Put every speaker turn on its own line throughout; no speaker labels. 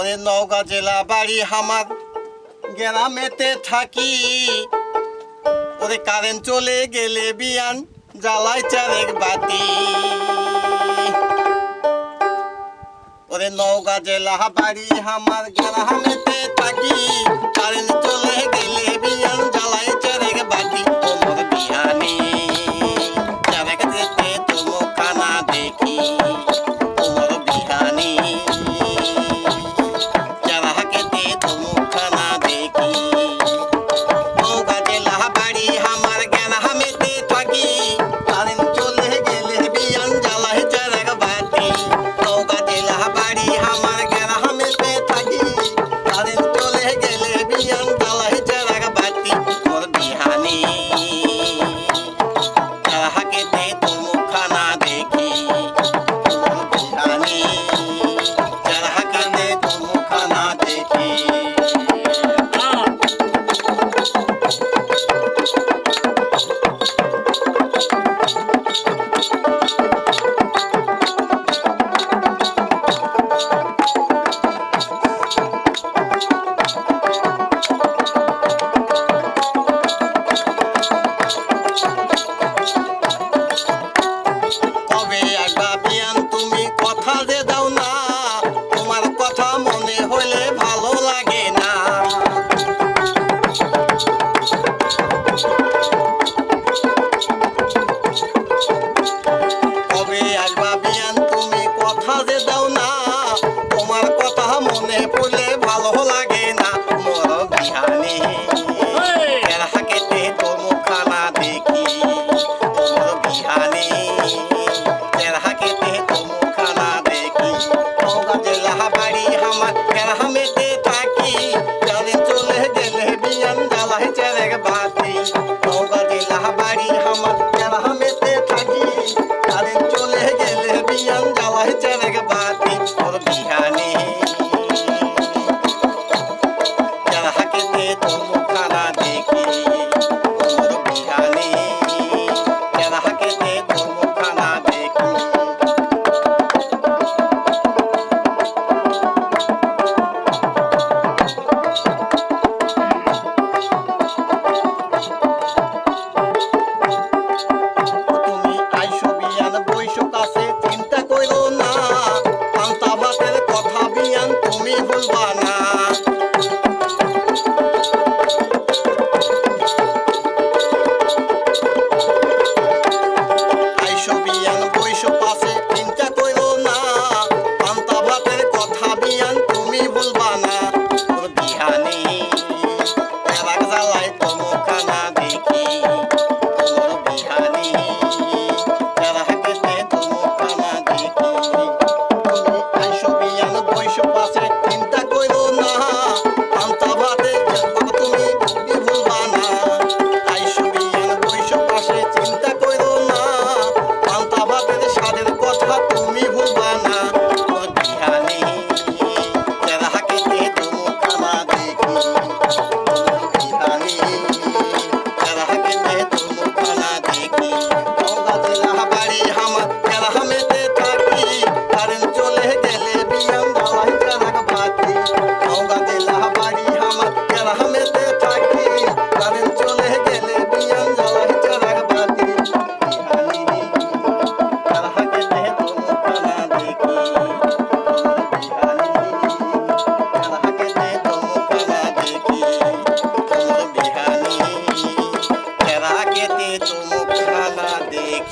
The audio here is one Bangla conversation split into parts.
তারপরে নওগাঁ জেলা বাড়ি হামার গ্রামেতে থাকি। ওরে কারেন্ট চলে গেলে বিয়ান জ্বালাই চারেক বাতি। ওরে নওগাঁ জেলা বাড়ি হামার গ্রামেতে থাকি। কারেন্ট চলে গেলে বিয়ান জ্বালাই চারেক বাতি। তোমার বিয়ানি। কথা যে দাও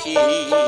কি?